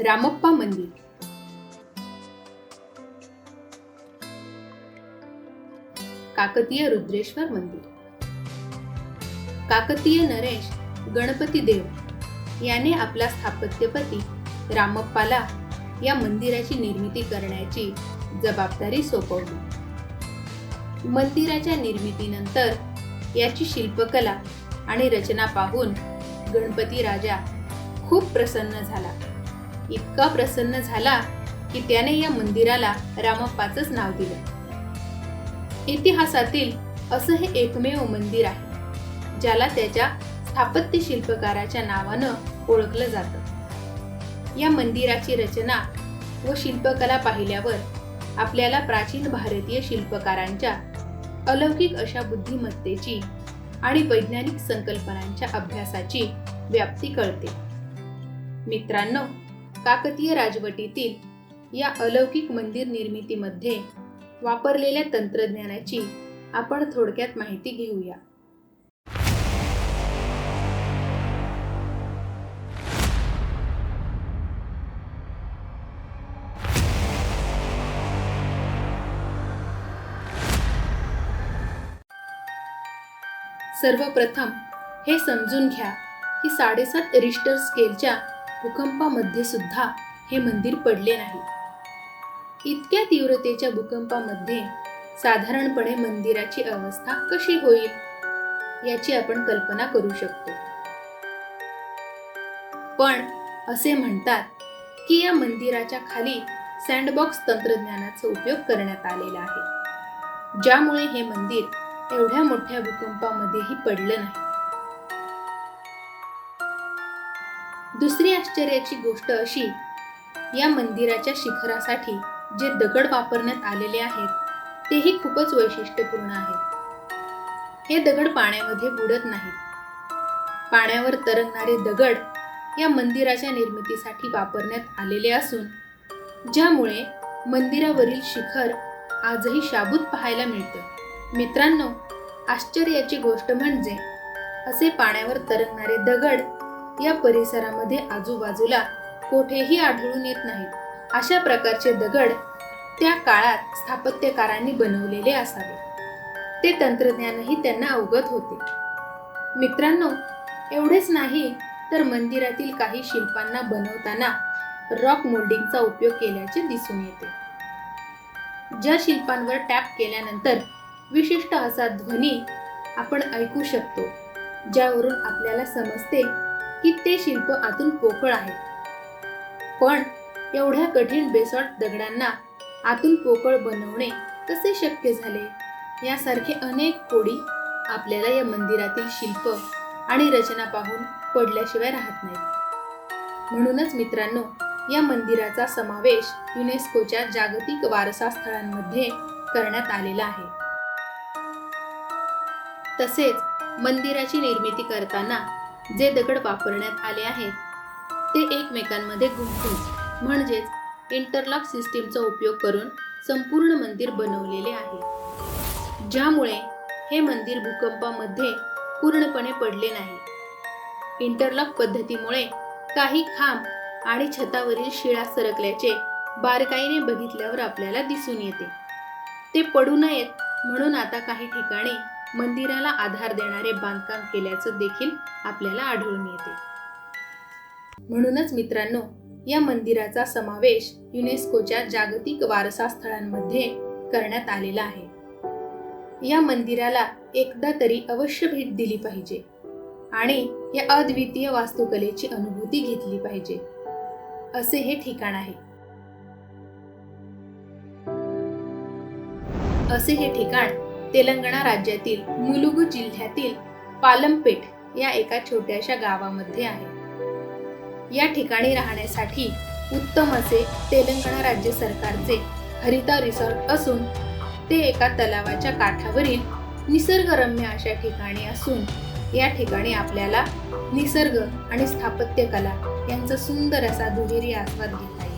रामप्पा मंदिर. काकतीय रुद्रेश्वर मंदिर. काकतीय नरेश गणपती देव याने आपला स्थापत्यपती रामप्पाला या मंदिराची निर्मिती करण्याची जबाबदारी सोपवली. मंदिराच्या निर्मितीनंतर याची शिल्पकला आणि रचना पाहून गणपती राजा खूप प्रसन्न झाला. इतका प्रसन्न झाला की त्याने या मंदिराला रामप्पाचंच नाव दिलं. इतिहासातील असं हे एकमेव मंदिर आहे ज्याला त्याच्या स्थापत्य शिल्पकाराच्या नावानं ओळखलं जातं. या मंदिराची रचना व शिल्पकला पाहिल्यावर आपल्याला प्राचीन भारतीय शिल्पकारांच्या अलौकिक अशा बुद्धिमत्तेची आणि वैज्ञानिक संकल्पनांच्या अभ्यासाची व्याप्ती कळते. मित्रांनो काकतीय राजवटीतील या अलौकिक मंदिर निर्मितीमध्ये वापरलेल्या तंत्रज्ञानाची आपण थोडक्यात माहिती घेऊया. सर्वप्रथम हे समजून घ्या की साडेसात रिश्टर स्केलच्या भूकंपामध्ये सुद्धा हे मंदिर पडले नाही. इतक्या तीव्रतेच्या भूकंपामध्ये साधारणपणे मंदिराची अवस्था कशी होईल याची आपण कल्पना करू शकतो. पण असे म्हणतात की या मंदिराच्या खाली सँडबॉक्स तंत्रज्ञानाचा उपयोग करण्यात आलेला आहे ज्यामुळे हे मंदिर एवढ्या मोठ्या भूकंपामध्येही पडलं नाही. दुसरी आश्चर्याची गोष्ट अशी या मंदिराच्या शिखरासाठी जे दगड वापरण्यात आलेले आहेत तेही खूपच वैशिष्ट्यपूर्ण आहेत. हे दगड पाण्यामध्ये बुडत नाहीत. पाण्यावर तरंगणारे दगड या मंदिराच्या निर्मितीसाठी वापरण्यात आलेले असून ज्यामुळे मंदिरावरील शिखर आजही शाबूत पाहायला मिळतं. मित्रांनो आश्चर्याची गोष्ट म्हणजे असे पाण्यावर तरंगणारे दगड या परिसरामध्ये आजूबाजूला कोठेही आढळून येत नाहीत. अशा प्रकारचे दगड त्या काळात स्थापत्यकारांनी बनवलेले असावे. ते तंत्रज्ञानही त्यांना अवगत होते. मित्रांनो एवढेच नाही तर मंदिरातील काही शिल्पांना बनवताना रॉक मोल्डिंगचा उपयोग केल्याचे दिसून येते. ज्या शिल्पांवर टॅप केल्यानंतर विशिष्ट असा ध्वनी आपण ऐकू शकतो ज्यावरून आपल्याला समजते की ते शिल्प आतून पोकळ आहे पण एवढ्या कठीण बेसॉल्ट दगडांना आतून पोकळ बनवणे कसे शक्य झाले? यासारखे अनेक कोडी आपल्याला या मंदिरातील शिल्प आणि रचना पाहून पडल्याशिवाय राहत नाहीत. म्हणूनच मित्रांनो या मंदिराचा समावेश युनेस्कोच्या जागतिक वारसा स्थळांमध्ये करण्यात आलेला आहे. तसेच मंदिराची निर्मिती करताना जे दगड वापरण्यात आले आहेत ते एकमेकांमध्ये गुंफून म्हणजेच इंटरलॉक सिस्टीमचा उपयोग करून संपूर्ण मंदिर बनवलेले आहे. ज्यामुळे हे मंदिर भूकंपामध्ये पूर्णपणे पडले नाही. इंटरलॉक पद्धतीमुळे काही खांब आणि छतावरील शिळा सरकल्याचे बारकाईने बघितल्यावर आपल्याला दिसून येते. ते पडू नयेत म्हणून आता काही ठिकाणी मंदिराला आधार देणारे बांधकाम केल्याचं देखील आपल्याला आढळून येते. म्हणूनच मित्रांनो या मंदिराचा समावेश युनेस्कोच्या जागतिक वारसा स्थळांमध्ये करण्यात आलेला आहे. या मंदिराला एकदा तरी अवश्य भेट दिली पाहिजे आणि या अद्वितीय वास्तुकलेची अनुभूती घेतली पाहिजे. असे हे ठिकाण आहे. असे हे ठिकाण तेलंगणा राज्यातील मुलुगू जिल्ह्यातील पालमपेठ या एका छोट्याशा गावामध्ये आहे. या ठिकाणी राहण्यासाठी उत्तम असे तेलंगणा राज्य सरकारचे हरिता रिसॉर्ट असून ते एका तलावाच्या काठावरील निसर्गरम्य अशा ठिकाणी असून या ठिकाणी आपल्याला निसर्ग आणि स्थापत्यकला यांचा सुंदर असा दुहेरी आस्वाद घेता येईल.